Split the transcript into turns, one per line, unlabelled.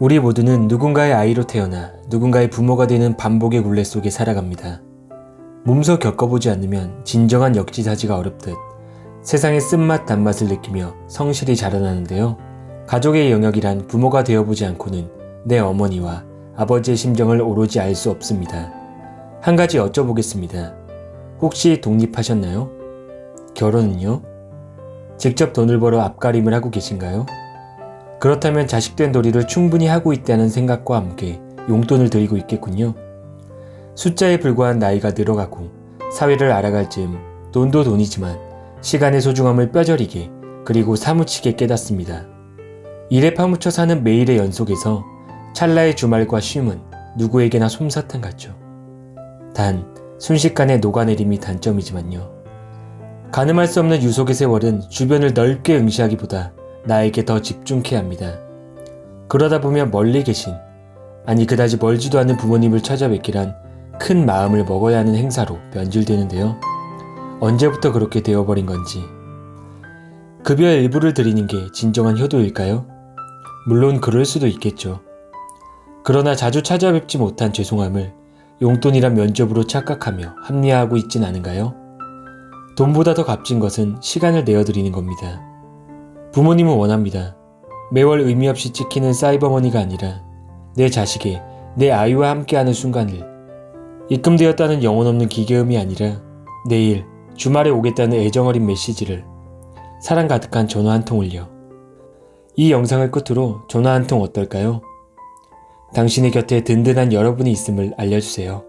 우리 모두는 누군가의 아이로 태어나 누군가의 부모가 되는 반복의 굴레 속에 살아갑니다. 몸소 겪어보지 않으면 진정한 역지사지가 어렵듯 세상의 쓴맛 단맛을 느끼며 성실히 자라나는데요. 가족의 영역이란 부모가 되어보지 않고는 내 어머니와 아버지의 심정을 오로지 알 수 없습니다. 한 가지 여쭤보겠습니다. 혹시 독립하셨나요? 결혼은요? 직접 돈을 벌어 앞가림을 하고 계신가요? 그렇다면 자식된 도리를 충분히 하고 있다는 생각과 함께 용돈을 드리고 있겠군요. 숫자에 불과한 나이가 늘어가고 사회를 알아갈 즈음 돈도 돈이지만 시간의 소중함을 뼈저리게 그리고 사무치게 깨닫습니다. 일에 파묻혀 사는 매일의 연속에서 찰나의 주말과 쉼은 누구에게나 솜사탕 같죠. 단 순식간에 녹아내림이 단점이지만요. 가늠할 수 없는 유속의 세월은 주변을 넓게 응시하기보다 나에게 더 집중케 합니다. 그러다 보면 멀리 계신, 아니 그다지 멀지도 않은 부모님을 찾아뵙기란 큰 마음을 먹어야 하는 행사로 변질되는데요. 언제부터 그렇게 되어버린 건지. 급여의 일부를 드리는 게 진정한 효도일까요? 물론 그럴 수도 있겠죠. 그러나 자주 찾아뵙지 못한 죄송함을 용돈이란 면접으로 착각하며 합리화하고 있진 않은가요? 돈보다 더 값진 것은 시간을 내어드리는 겁니다. 부모님은 원합니다. 매월 의미 없이 찍히는 사이버머니가 아니라 내 자식의 내 아이와 함께하는 순간을 입금되었다는 영혼 없는 기계음이 아니라 내일 주말에 오겠다는 애정어린 메시지를 사랑 가득한 전화 한 통을요. 이 영상을 끝으로 전화 한 통 어떨까요? 당신의 곁에 든든한 여러분이 있음을 알려주세요.